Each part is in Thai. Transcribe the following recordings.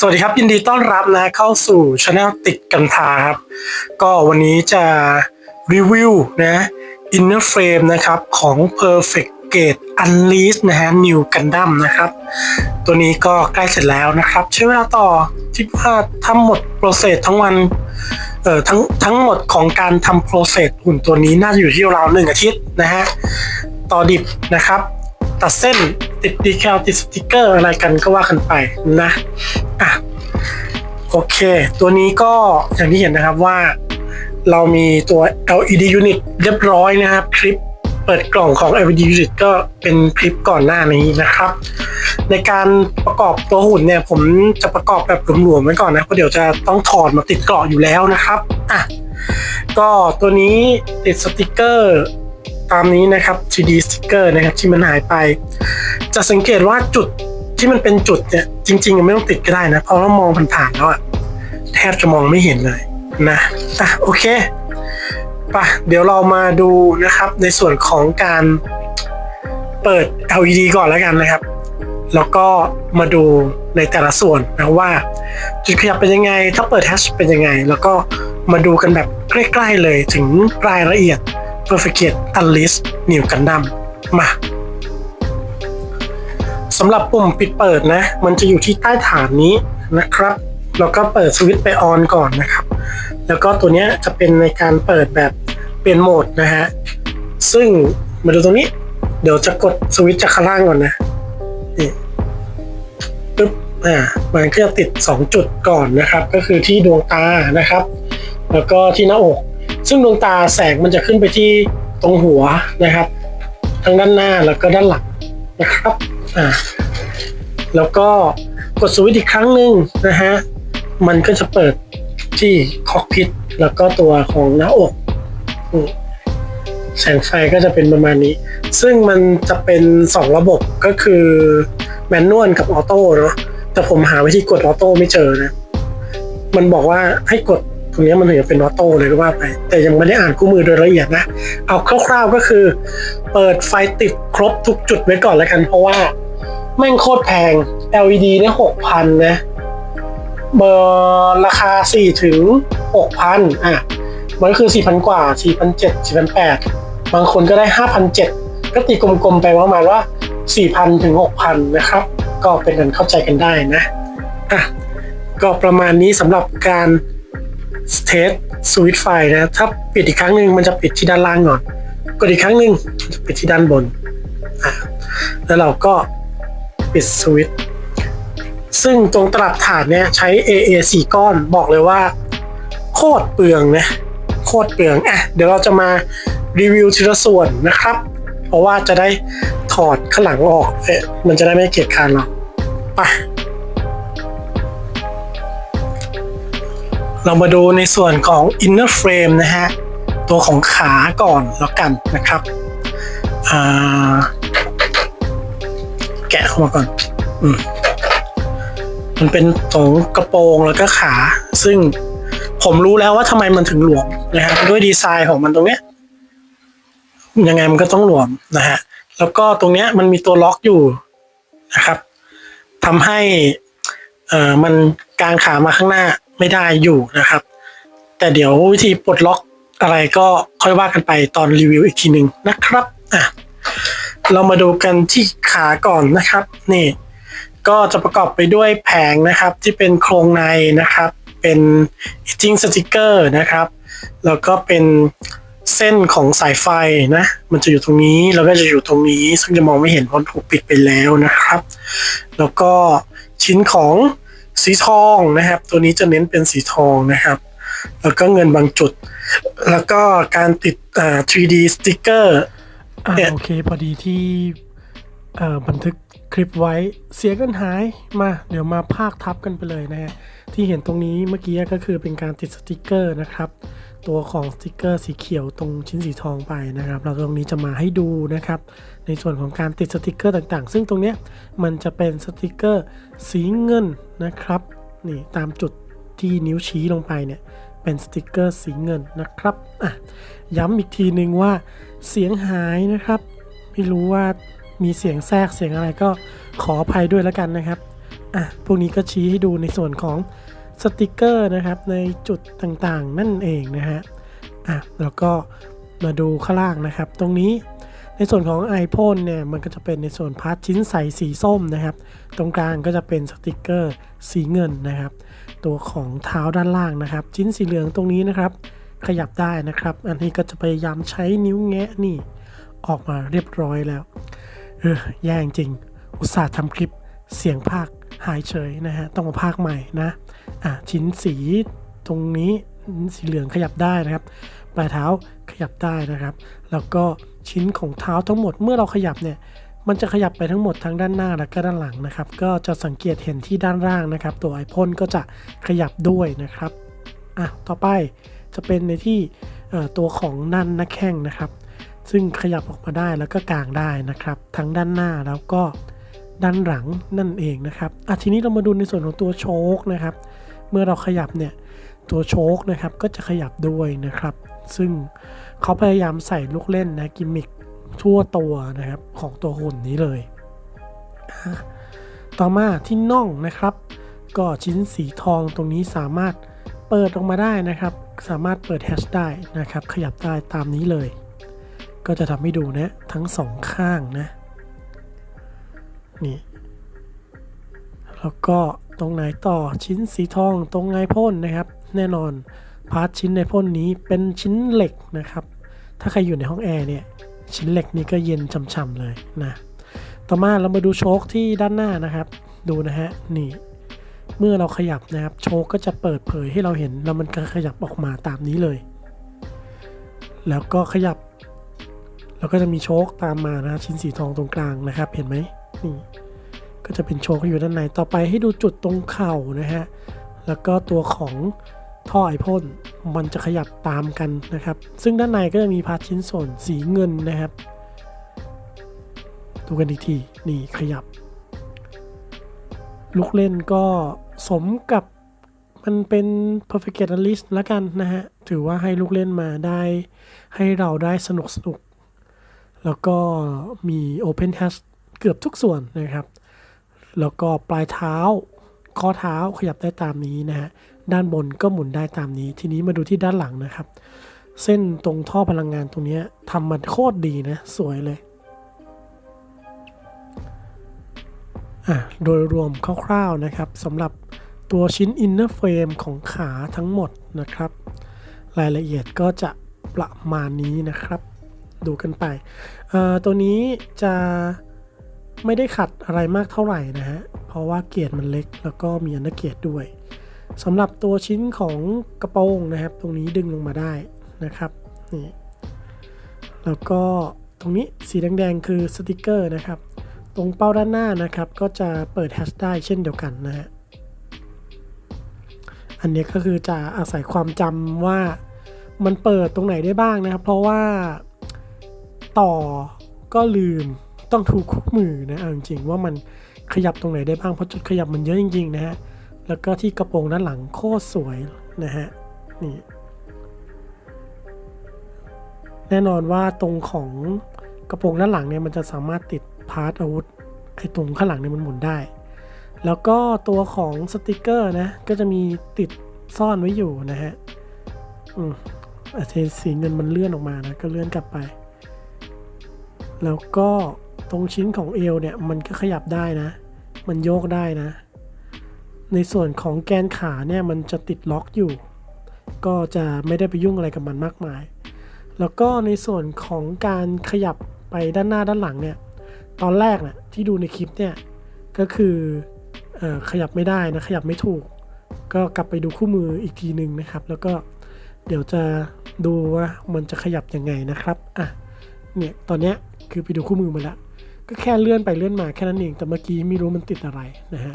สวัสดีครับ ยินดีต้อนรับนะเข้าสู่ช anel ติดกันทาครับ ก็วันนี้จะรีวิวนะ Inner Frame นะครับของ Perfect Gate Unleash นะฮะ New Gundam นะครับ ตัวนี้ก็ใกล้เสร็จแล้วนะครับ ใช้เวลาต่อคิดว่าทำหมดโปรเซสทั้งวันเอ่อทั้งทั้งหมดของการทำโปรเซสหุ่นตัวนี้น่าจะอยู่ที่ราวหนึ่งอาทิตย์นะฮะ ต่อดิบนะครับ ตัดเส้นติดดีแคลติดสติกเกอร์อะไรกันก็ว่ากันไปนะอะ โอเค ตัวนี้ก็อย่างที่เห็นนะครับว่า เรามีตัว LED unit เรียบร้อยนะครับคลิปเปิดกล่องของ LED unit ก็เป็นคลิปก่อนหน้านี้นะครับ ในการประกอบตัวหุ่นเนี่ย ผมจะประกอบแบบหลวมๆไว้ก่อนนะเพราะเดี๋ยวจะต้องถอดมาติดเกราะอยู่แล้วนะครับอะก็ตัวนี้ติดสติกเกอร์ตามนี้นะครับ 3D sticker นะครับที่มันหายไป จะสังเกตว่าจุด ที่มันเป็นจุดเนี่ยจริงๆไม่ต้องติดก็ได้นะเพราะว่ามองผ่านๆแล้วอะแทบจะมองไม่เห็นเลยนะอะโอเคปะเดี๋ยวเรามาดูนะครับในส่วนของการเปิด LED ก่อนแล้วกันนะครับ แล้วก็มาดูในแต่ละส่วนนะว่า จุดขยับเป็นยังไง ถ้าเปิดแฮชเป็นยังไง แล้วก็มาดูกันแบบใกล้ๆเลยถึงรายละเอียด Perfect Unleashed New Gundam มา สำหรับปุ่มปิดเปิดนะ มันจะอยู่ที่ใต้ฐานนี้นะครับ แล้วก็เปิดสวิตช์ไปออนก่อนนะครับ แล้วก็ตัวนี้จะเป็นในการเปิดแบบเปลี่ยนโหมดนะฮะ ซึ่งมาดูตรงนี้ เดี๋ยวจะกดสวิตช์จากข้างล่างก่อนนะนี่ปึ๊บอ่ามันก็จะติด 2 จุดก่อนนะครับ ก็คือที่ดวงตานะครับ แล้วก็ที่หน้าอก ซึ่งดวงตาแสงมันจะขึ้นไปที่ตรงหัวนะครับ ทั้งด้านหน้าแล้วก็ด้านหลังนะครับ อ่าแล้วก็กดสวิตช์อีกครั้งหนึ่งนะฮะ มันก็จะเปิดที่คอกพิทแล้วก็ตัวของหน้าอกแสงไฟก็จะเป็นประมาณนี้ ซึ่งมันจะเป็น 2 ระบบก็คือแมนนวลกับออโต้เนาะแต่ผมหาวิธีกดออโต้ไม่เจอนะ มันบอกว่าให้กดตรงนี้มันถึงจะเป็นออโต้เลยก็ว่าไป แต่ยังไม่ได้อ่านคู่มือโดยละเอียดนะ เอาคร่าวๆก็คือ เปิดไฟติดครบทุกจุดไว้ก่อนแล้วกัน เพราะว่า แม่งโคตรแพง LED เนี่ยหกพันนะ เบอร์ราคาสี่ถึงหกพันอะ มันก็คือสี่พันกว่าสี่พันเจ็ดสี่พันแปดบางคนก็ได้ห้าพันเจ็ดก็ตีกลมๆไปประมาณว่าสี่พันถึงหกพันนะครับ ก็เป็นกันเข้าใจกันได้นะ อะ ก็ประมาณนี้สำหรับการเทสสวิตไฟนะ ถ้าปิดอีกครั้งหนึ่งมันจะปิดที่ด้านล่างก่อน กดอีกครั้งหนึ่งจะปิดที่ด้านบน อะ แล้วเราก็ ปิดสวิตช์ซึ่งตรงตลับฐานเนี่ยใช้ AA 4 ก้อนบอกเลยว่า โคตรเปลืองนะโคตรเปลืองอะเดี๋ยวเราจะมารีวิวทีละส่วนนะครับ เพราะว่าจะได้ถอดข้างหลังออกเอ๊ะมันจะได้ไม่เกียดคานเราไปเรามาดูในส่วนของ inner frame นะฮะ ตัวของขาก่อนแล้วกันนะครับอ่า แกะเข้ามาก่อน อืมมันเป็นตรงกระโปรงแล้วก็ขา ซึ่งผมรู้แล้วว่าทำไมมันถึงหลวมนะฮะด้วยดีไซน์ของมันตรงเนี้ยยังไงมันก็ต้องหลวมนะฮะแล้วก็ตรงเนี้ยมันมีตัวล็อกอยู่นะครับทำให้เอ่อมันกางขามาข้างหน้าไม่ได้อยู่นะครับ แต่เดี๋ยววิธีปลดล็อกอะไรก็ค่อยว่ากันไปตอนรีวิวอีกทีหนึ่งนะครับอะ เรามาดูกันที่ขาก่อนนะครับ นี่ ก็จะประกอบไปด้วยแผงนะครับที่เป็นโครงในนะครับ เป็นจิ้งสติกเกอร์นะครับ แล้วก็เป็นเส้นของสายไฟนะ มันจะอยู่ตรงนี้แล้วก็จะอยู่ตรงนี้ ซึ่งจะมองไม่เห็นเพราะถูกปิดไปแล้วนะครับ แล้วก็ชิ้นของสีทองนะครับ ตัวนี้จะเน้นเป็นสีทองนะครับ แล้วก็เงินบางจุด แล้วก็การติด 3D สติกเกอร์ อ่าโอเค พอดีที่เอ่อบันทึกคลิปไว้เสียงกันหายมา เดี๋ยวมาภาคทับกันไปเลยนะฮะที่เห็นตรงนี้เมื่อกี้ก็คือเป็นการติดสติกเกอร์นะครับ ตัวของสติกเกอร์สีเขียวตรงชิ้นสีทองไปนะครับ เราตรงนี้จะมาให้ดูนะครับ ในส่วนของการติดสติกเกอร์ต่างๆ ซึ่งตรงเนี้ยมันจะเป็นสติกเกอร์สีเงินนะครับนี่ตามจุดที่นิ้วชี้ลงไปเนี่ย เป็นสติกเกอร์สีเงินนะครับอะย้ำอีกทีนึงว่าเสียงหายนะครับ ไม่รู้ว่ามีเสียงแทรกเสียงอะไรก็ขออภัยด้วยแล้วกันนะครับอะพวกนี้ก็ชี้ให้ดูในส่วนของสติกเกอร์นะครับในจุดต่างๆ นั่นเองนะฮะอะแล้วก็มาดูข้างล่างนะครับ ตรงนี้ ในส่วนของ iPhone เนี่ยมันก็จะเป็นในส่วนพาร์ทชิ้นใสสีส้มนะครับ ตรงกลางก็จะเป็นสติกเกอร์สีเงินนะครับ ตัวของเท้าด้านล่างนะครับ ชิ้นสีเหลืองตรงนี้นะครับ ขยับได้นะครับ อันนี้ก็จะพยายามใช้นิ้วแงะนี่ ออกมาเรียบร้อยแล้วเออแย่จริง อุตส่าห์ทำคลิปเสียงภาคหายเฉยนะฮะต้องมาภาคใหม่นะอะชิ้นสีตรงนี้สีเหลืองขยับได้นะครับ ปลายเท้าขยับได้นะครับ แล้วก็ ชิ้นของเท้าทั้งหมดเมื่อเราขยับเนี่ยมันจะขยับไปทั้งหมดทั้งด้านหน้าและก็ด้านหลังนะครับ ก็จะสังเกตเห็นที่ด้านล่างนะครับ ตัวไอพ่นก็จะขยับด้วยนะครับอะต่อไปจะเป็นในที่ตัวของนั่นนักแข้งนะครับ ซึ่งขยับออกมาได้แล้วก็กางได้นะครับ ทั้งด้านหน้าแล้วก็ด้านหลังนั่นเองนะครับอะทีนี้เรามาดูในส่วนของตัวโชคนะครับ เมื่อเราขยับเนี่ย ตัวโชคนะครับก็จะขยับด้วยนะครับ ซึ่งเขาพยายามใส่ลูกเล่นนะกิมมิคทั่วตัวนะครับของตัวหุ่นนี้เลย ต่อมาที่น่องนะครับ ก็ชิ้นสีทองตรงนี้สามารถเปิดออกมาได้นะครับ สามารถเปิดแฮชได้นะครับ ขยับได้ตามนี้เลย ก็จะทำให้ดูนะทั้งสองข้างนะ นี่ แล้วก็ตรงไหนต่อชิ้นสีทองตรงไงพ่นนะครับ แน่นอน พาร์ทชิ้นในพ่นนี้เป็นชิ้นเหล็กนะครับ ถ้าใครอยู่ในห้องแอร์เนี่ย ชิ้นเหล็กนี้ก็เย็นช่ำๆเลยนะ ต่อมาเรามาดูโชคที่ด้านหน้านะครับ ดูนะฮะ นี่ เมื่อเราขยับนะครับ โชคก็จะเปิดเผยให้เราเห็น แล้วมันก็ขยับออกมาตามนี้เลย แล้วก็ขยับแล้วก็จะมีโชคตามมานะชิ้นสีทองตรงกลางนะครับ เห็นไหมนี่ก็จะเป็นโชคอยู่ด้านใน ต่อไปให้ดูจุดตรงเข่านะฮะ แล้วก็ตัวของ ท่อไอพ่นมันจะขยับตามกันนะครับ ซึ่งด้านในก็จะมีพาร์ทชิ้นส่วนสีเงินนะครับ ดูกันอีกทีนี่ขยับ ลูกเล่นก็สมกับมันเป็น perfect analyst ล้วกันนะฮะ ถือว่าให้ลูกเล่นมาได้ ให้เราได้สนุกสนุก แล้วก็มี open hash เกือบทุกส่วนนะครับ แล้วก็ปลายเท้าข้อเท้าขยับได้ตามนี้นะฮะ ด้านบนก็หมุนได้ตามนี้ ทีนี้มาดูที่ด้านหลังนะครับ เส้นตรงท่อพลังงานตรงนี้ทำมันโคตรดีนะ สวยเลยอะโดยรวมคร่าวๆนะครับสำหรับตัวชิ้น inner frame ของขาทั้งหมดนะครับ รายละเอียดก็จะประมาณนี้นะครับ ดูกันไป ตัวนี้จะไม่ได้ขัดอะไรมากเท่าไหร่นะฮะ เพราะว่าเกียร์มันเล็กแล้วก็มีอันเดอร์เกียร์ด้วย สำหรับตัวชิ้นของกระโปรงนะครับ ตรงนี้ดึงลงมาได้นะครับนี่แล้วก็ตรงนี้สีแดงๆคือสติกเกอร์นะครับ ตรงเป้าด้านหน้านะครับ ก็จะเปิดแฮชได้เช่นเดียวกันนะฮะอันนี้ก็คือจะอาศัยความจำว่ามันเปิดตรงไหนได้บ้างนะครับ เพราะว่าต่อก็ลืมต้องถูกคู่มือนะเอาจริงๆว่ามันขยับตรงไหนได้บ้างเพราะจุดขยับมันเยอะจริงๆนะฮะ แล้วก็ที่กระโปรงด้านหลังโคตรสวยนะฮะนี่แน่นอนว่าตรงของกระโปรงด้านหลังเนี่ยมันจะสามารถติดพาร์ทอาวุธไอ้ตรงข้างหลังเนี่ยมันหมุนได้ แล้วก็ตัวของสติกเกอร์นะก็จะมีติดซ่อนไว้อยู่นะฮะอืมอเทสีเงินมันเลื่อนออกมานะก็เลื่อนกลับไป แล้วก็ตรงชิ้นของเอวเนี่ยมันก็ขยับได้นะ มันโยกได้นะ ในส่วนของแกนขาเนี่ยมันจะติดล็อกอยู่ ก็จะไม่ได้ไปยุ่งอะไรกับมันมากมาย แล้วก็ในส่วนของการขยับไปด้านหน้าด้านหลังเนี่ย ตอนแรกนะที่ดูในคลิปเนี่ยก็คือออขยับไม่ได้นะขยับไม่ถูก ก็กลับไปดูคู่มืออีกทีหนึ่งนะครับ แล้วก็เดี๋ยวจะดูว่ามันจะขยับยังไงนะครับอะเนี่ยตอนเนี้ยคือไปดูคู่มือมาแล้วก็แค่เลื่อนไปเลื่อนมาแค่นั้นเองแต่เมื่อกี้ไม่รู้มันติดอะไรนะฮะ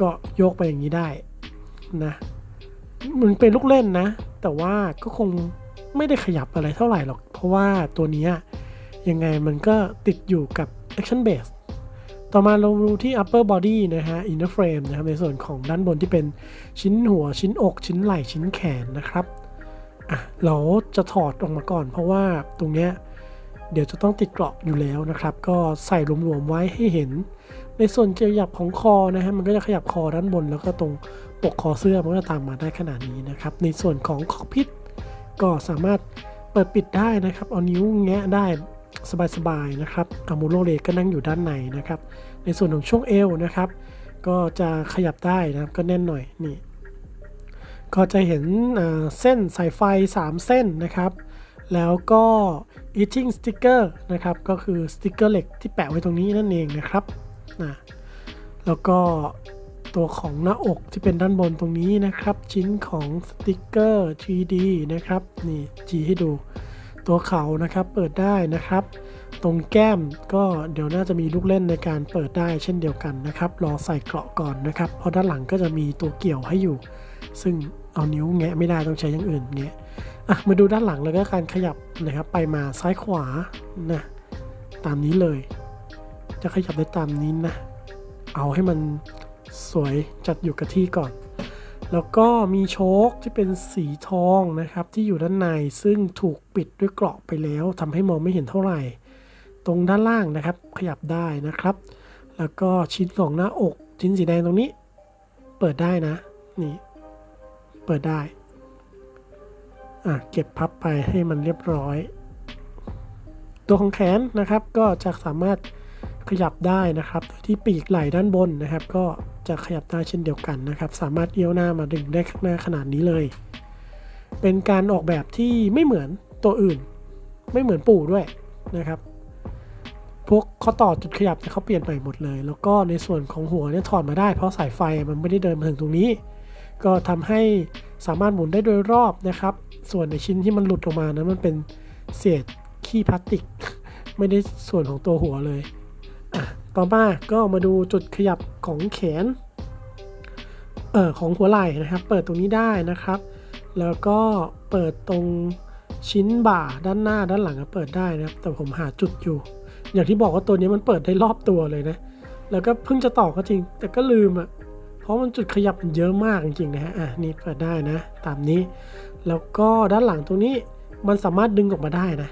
ก็โยกไปอย่างนี้ได้นะ มันเป็นลูกเล่นนะ แต่ว่าก็คงไม่ได้ขยับอะไรเท่าไหร่หรอก เพราะว่าตัวนี้ยยังไงมันก็ติดอยู่กับ action base ต่อมาเราดูที่ upper body นะฮะ inner frame นะครับในส่วนของด้านบนที่เป็นชิ้นหัวชิ้นอก ชิ้นไหล่ชิ้นแขนนะครับอะเราจะถอดออกมาก่อน เพราะว่าตรงเนี้ยเดี๋ยวจะต้องติดเกราะอยู่แล้วนะครับ ก็ใส่รวมๆไว้ให้เห็น ในส่วนขยับของคอนะฮะมันก็จะขยับคอด้านบน แล้วก็ตรงปกคอเสื้อมันก็ตามมาได้ขนาดนี้นะครับ ในส่วนของคอกพิทก็สามารถเปิดปิดได้นะครับ เอานิ้วแงะได้สบายๆนะครับอามูโรเลก็นั่งอยู่ด้านในนะครับ ในส่วนของช่วงเอวนะครับ ก็จะขยับได้นะครับก็แน่นหน่อยนี่ก็จะเห็นเส้นสายไฟ 3 เส้นนะครับ แล้วก็ etching sticker นะครับ ก็คือสติกเกอร์เหล็กที่แปะไว้ตรงนี้นั่นเองนะครับ นะแล้วก็ตัวของหน้าอกที่เป็นด้านบนตรงนี้นะครับ ชิ้นของสติกเกอร์ 3D นะครับนี่จีให้ดูตัวเขานะครับเปิดได้นะครับ ตรงแก้มก็เดี๋ยวน่าจะมีลูกเล่นในการเปิดได้เช่นเดียวกันนะครับ รอใส่เกราะก่อนนะครับ เพราะด้านหลังก็จะมีตัวเกี่ยวให้อยู่ ซึ่งเอานิ้วแงะไม่ได้ต้องใช้อย่างอื่นแงะอะมาดูด้านหลังแล้วก็การขยับนะครับ ไปมาซ้ายขวานะตามนี้เลย จะขยับได้ตามนี้นะ เอาให้มันสวยจัดอยู่กับที่ก่อน แล้วก็มีโชคที่เป็นสีทองนะครับ ที่อยู่ด้านในซึ่งถูกปิดด้วยเกราะไปแล้วทำให้มองไม่เห็นเท่าไหร่ ตรงด้านล่างนะครับ ขยับได้นะครับ แล้วก็ชิ้นของหน้าอก ชิ้นสีแดงตรงนี้ เปิดได้นะ นี่ เปิดได้อะเก็บพับไปให้มันเรียบร้อยตัวของแขนนะครับก็จะสามารถ ขยับได้นะครับที่ปีกไหล่ด้านบนนะครับ ก็จะขยับได้เช่นเดียวกันนะครับ สามารถเอี้ยวหน้ามาดึงได้ข้างหน้าขนาดนี้เลย เป็นการออกแบบที่ไม่เหมือนตัวอื่น ไม่เหมือนปู่ด้วยนะครับ พวกข้อต่อจุดขยับเนี่ยเขาเปลี่ยนใหม่หมดเลย แล้วก็ในส่วนของหัวเนี่ยถอดมาได้เพราะสายไฟมันไม่ได้เดินมาถึงตรงนี้ ก็ทำให้สามารถหมุนได้โดยรอบนะครับ ส่วนในชิ้นที่มันหลุดออกมานะมันเป็นเศษขี้พลาสติก ไม่ได้ส่วนของตัวหัวเลย ต่อมาก็มาดูจุดขยับของแขน เอ่อของหัวไหล่นะครับ เปิดตรงนี้ได้นะครับ แล้วก็เปิดตรงชิ้นบ่าด้านหน้าด้านหลังก็เปิดได้นะครับ แต่ผมหาจุดอยู่ อย่างที่บอกว่าตัวนี้มันเปิดได้รอบตัวเลยนะ แล้วก็เพิ่งจะต่อก็จริง แต่ก็ลืมอะ เพราะมันจุดขยับมันเยอะมากจริงๆนะฮะ อะนี่เปิดได้นะ ตามนี้ แล้วก็ด้านหลังตรงนี้มันสามารถดึงออกมาได้นะ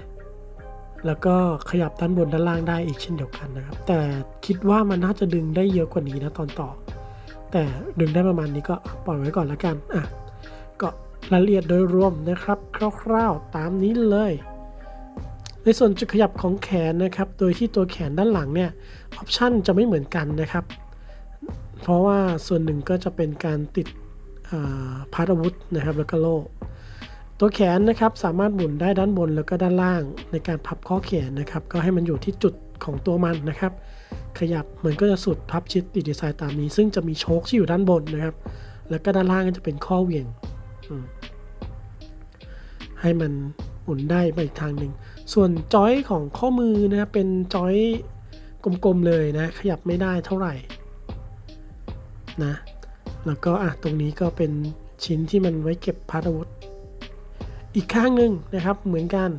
แล้วก็ขยับด้านบนด้านล่างได้อีกเช่นเดียวกันนะครับ แต่คิดว่ามันน่าจะดึงได้เยอะกว่านี้นะตอนต่อ แต่ดึงได้ประมาณนี้ก็ปล่อยไว้ก่อนละกันอะก็รายละเอียดโดยรวมนะครับ คร่าวๆตามนี้เลย ในส่วนจุดขยับของแขนนะครับ โดยที่ตัวแขนด้านหลังเนี่ยออปชันจะไม่เหมือนกันนะครับ เพราะว่าส่วนหนึ่งก็จะเป็นการติดพาร์ทอาวุธนะครับแล้วก็โล่ ตัวแขนนะครับสามารถหมุนได้ด้านบนแล้วก็ด้านล่างในการพับข้อแขนนะครับ ก็ให้มันอยู่ที่จุดของตัวมันนะครับ ขยับมันก็จะสุดพับชิดติดดีไซน์ตามนี้ ซึ่งจะมีโชคที่อยู่ด้านบนนะครับ แล้วก็ด้านล่างก็จะเป็นข้อเหวี่ยงให้มันหมุนได้ไปอีกทางหนึ่ง ส่วนจอยของข้อมือนะครับเป็นจอยกลมๆเลยนะ ขยับไม่ได้เท่าไหร่นะแล้วก็อะตรงนี้ก็เป็นชิ้นที่มันไว้เก็บพาร์ทอาวุธ อีกข้างหนึ่งนะครับเหมือนกัน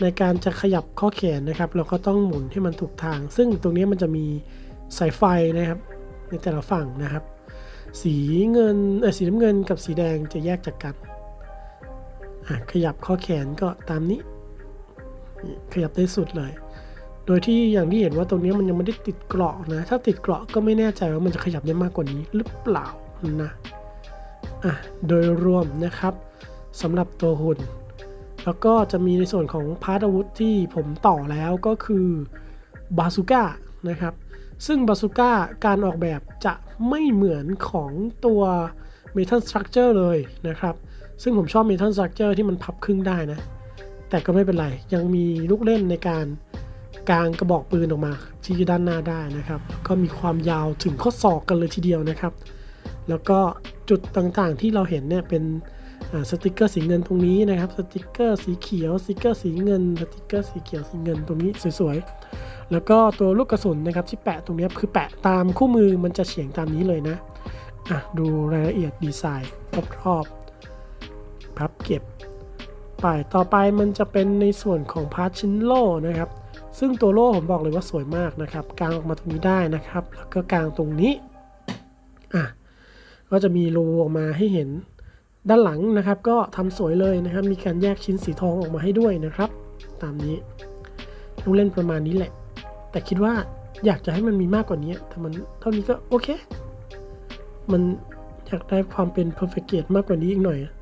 ในการจะขยับข้อแขนนะครับ เราก็ต้องหมุนให้มันถูกทาง ซึ่งตรงนี้มันจะมีสายไฟนะครับ ในแต่ละฝั่งนะครับ สีเงินเออสีน้ำเงินกับสีแดงจะแยกจากกันขยับข้อแขนก็ตามนี้ ขยับได้สุดเลย โดยที่อย่างที่เห็นว่าตรงนี้มันยังไม่ได้ติดเกราะนะ ถ้าติดเกราะก็ไม่แน่ใจว่ามันจะขยับได้มากกว่านี้หรือเปล่านะอะโดยรวมนะครับ สำหรับตัวหุ่น แล้วก็จะมีในส่วนของพาร์ทอาวุธที่ผมต่อแล้วก็คือบาซูก้านะครับ ซึ่งบาซูก้าการออกแบบจะไม่เหมือนของตัว Metal Structure เลยนะครับ ซึ่งผมชอบ Metal Structure ที่มันพับครึ่งได้นะ แต่ก็ไม่เป็นไร ยังมีลูกเล่นในการกางกระบอกปืนออกมาที่ด้านหน้าได้นะครับ ก็มีความยาวถึงข้อศอกกันเลยทีเดียวนะครับ แล้วก็จุดต่างๆที่เราเห็นเนี่ยเป็น สติกเกอร์สีเงินตรงนี้นะครับ สติกเกอร์สีเขียว สติกเกอร์สีเงิน สติกเกอร์สีเขียวสีเงินตรงนี้สวยๆ แล้วก็ตัวลูกกระสุนนะครับที่แปะตรงนี้คือแปะตามคู่มือมันจะเฉียงตามนี้เลยนะอะดูรายละเอียดดีไซน์รอบๆพับเก็บไปต่อไปมันจะเป็นในส่วนของพาร์ทชิ้นโล่นะครับ ซึ่งตัวโล่ผมบอกเลยว่าสวยมากนะครับกางออกมาตรงนี้ได้นะครับ แล้วก็กางตรงนี้อะก็จะมีรูออกมาให้เห็น ด้านหลังนะครับก็ทำสวยเลยนะครับ มีการแยกชิ้นสีทองออกมาให้ด้วยนะครับ ตามนี้ลูกเล่นประมาณนี้แหละ แต่คิดว่าอยากจะให้มันมีมากกว่านี้แต่มันเท่านี้ก็โอเค มันอยากได้ความเป็น perfect gate มากกว่านี้อีกหน่อยอะ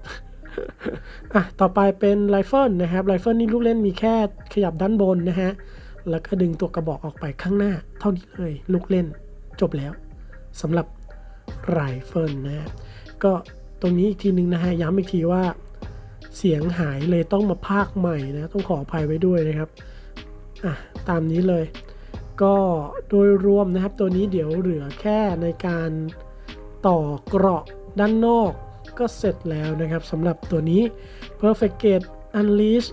ต่อไปเป็นไรเฟิลนะครับไรเฟิลนี่ลูกเล่นมีแค่ขยับด้านบนนะฮะแล้วก็ดึงตัวกระบอกออกไปข้างหน้า เท่านี้เลยลูกเล่นจบแล้วสำหรับไรเฟิลนะฮะก็ ตรงนี้อีกทีนึงนะฮะย้ำอีกทีว่าเสียงหายเลยต้องมาพากใหม่นะ ต้องขออภัยไว้ด้วยนะครับอะตามนี้เลย ก็โดยรวมนะครับ ตัวนี้เดี๋ยวเหลือแค่ในการต่อเกราะด้านนอกก็เสร็จแล้วนะครับสำหรับตัวนี้ Perfect Gate Unleash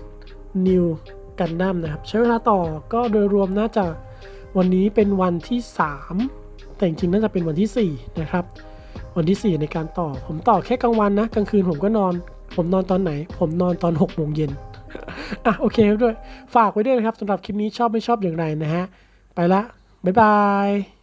New Gundam นะครับ ใช้เวลาต่อก็โดยรวมน่าจะวันนี้เป็นวันที่ 3 แต่จริงๆน่าจะเป็นวันที่ 4 นะครับ วันที่ 4 ในการต่อ ผมต่อแค่กลางวันนะ กลางคืนผมก็นอน ผมนอนตอนไหน ผมนอนตอน6โมงเย็นอะโอเคครับด้วย ฝากไว้ด้วยนะครับสำหรับคลิปนี้ชอบไม่ชอบอย่างไรนะฮะ ไปละ บ๊ายบาย